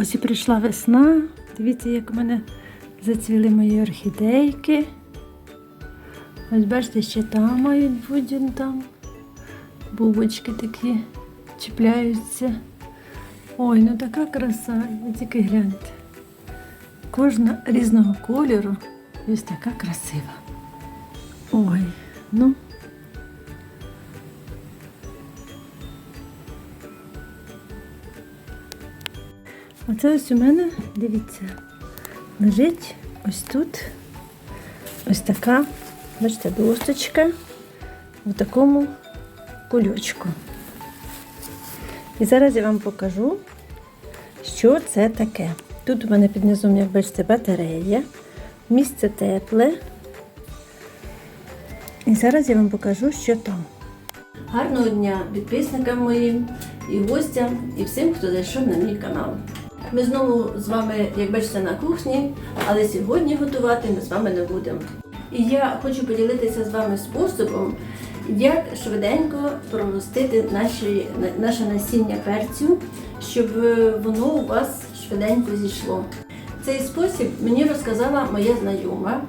Ось і прийшла весна. Дивіться, як у мене зацвіли мої орхідейки. Ось бачите, ще там мають бути он там. Бубочки такі чіпляються. Ой, ну така краса, ви тільки гляньте. Кожна різного кольору ось така красива. Ой, ну. Оце ось у мене, дивіться, лежить ось тут ось така, бачите, досточка в такому кульочку. І зараз я вам покажу, що це таке. Тут у мене під низом, як бачите, батарея, місце тепле. І зараз я вам покажу, що там. Гарного дня підписникам моїм і гостям, і всім, хто зайшов на мій канал. Ми знову з вами, як бачите, на кухні, але сьогодні готувати ми з вами не будемо. І я хочу поділитися з вами способом, як швиденько проростити наші, наше насіння перцю, щоб воно у вас швиденько зійшло. Цей спосіб мені розказала моя знайома,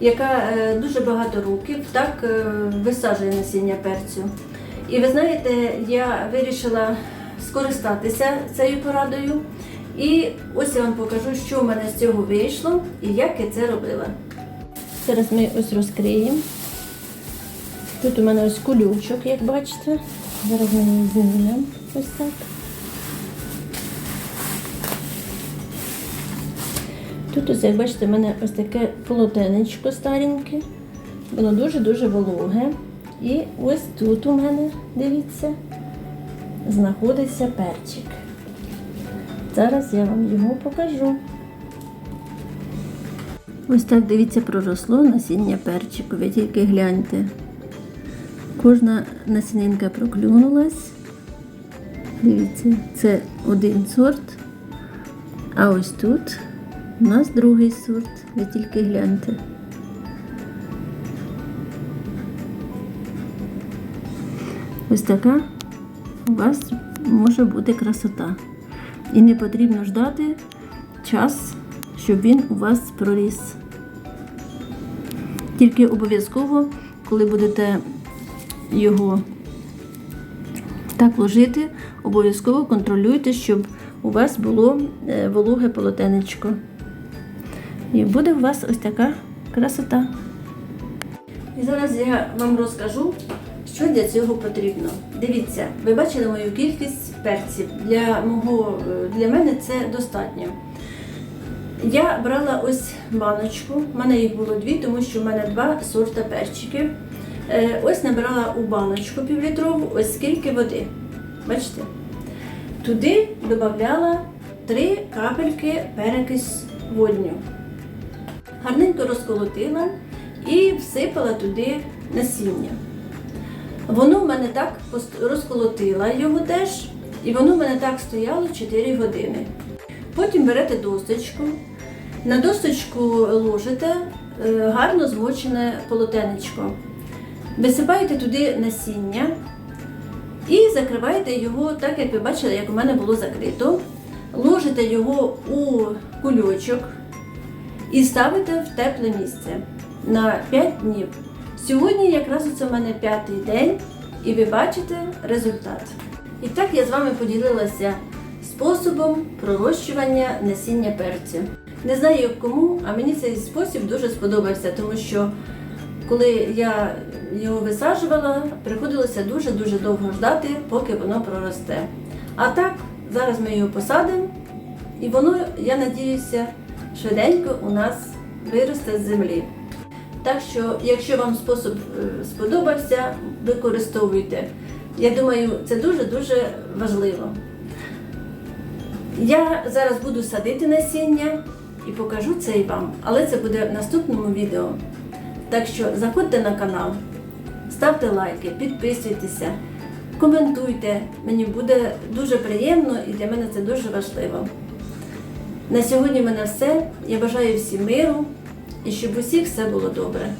яка е, дуже багато років так е, висаджує насіння перцю. І ви знаєте, я вирішила скористатися цією порадою. І ось я вам покажу, що в мене з цього вийшло і як я це робила. Зараз ми ось розкриємо. Тут у мене ось кулючок, як бачите. Зараз ми його знімемо ось так. Тут ось, як бачите, в мене ось таке полотенечко стареньке. Воно дуже-дуже вологе. І ось тут у мене, дивіться, знаходиться перчик. Зараз я вам його покажу. Ось так, дивіться, проросло насіння перчику. Ви тільки гляньте. Кожна насінинка проклюнулась. Дивіться, це один сорт. А ось тут у нас другий сорт. Ви тільки гляньте. Ось така у вас може бути красота. І не потрібно ждати час, щоб він у вас проріс. Тільки обов'язково, коли будете його так ложити, обов'язково контролюйте, щоб у вас було е, вологе полотенечко. І буде у вас ось така красота. І зараз я вам розкажу, що для цього потрібно. Дивіться, ви бачили мою кількість перців. Для, мого, е, для мене це достатньо. Я брала ось баночку, в мене їх було дві, тому що в мене два сорта перчиків. Е, Ось набрала у баночку півлітрову, ось скільки води. Бачите? Туди додавала три капельки перекись водню. Гарненько розколотила і всипала туди насіння. Воно в мене так розколотила його теж, і воно в мене так стояло 4 години. Потім берете досточку, на досточку ложите е, гарно змочене полотенечко. Висипаєте туди насіння і закриваєте його, так як ви бачили, як у мене було закрито. Ложите його у кульочок і ставите в тепле місце на 5 днів. Сьогодні якраз це в мене п'ятий день, і ви бачите результат. І так я з вами поділилася способом пророщування насіння перцю. Не знаю кому, а мені цей спосіб дуже сподобався, тому що коли я його висаджувала, приходилося дуже-дуже довго ждати, поки воно проросте. А так, зараз ми його посадимо, і воно, я надіюся, швиденько у нас виросте з землі. Так що, якщо вам спосіб е, сподобався, використовуйте. Я думаю, це дуже-дуже важливо. Я зараз буду садити насіння і покажу це і вам, але це буде в наступному відео. Так що заходьте на канал, ставте лайки, підписуйтеся, коментуйте. Мені буде дуже приємно і для мене це дуже важливо. На сьогодні в мене все. Я бажаю всім миру і щоб усіх все було добре.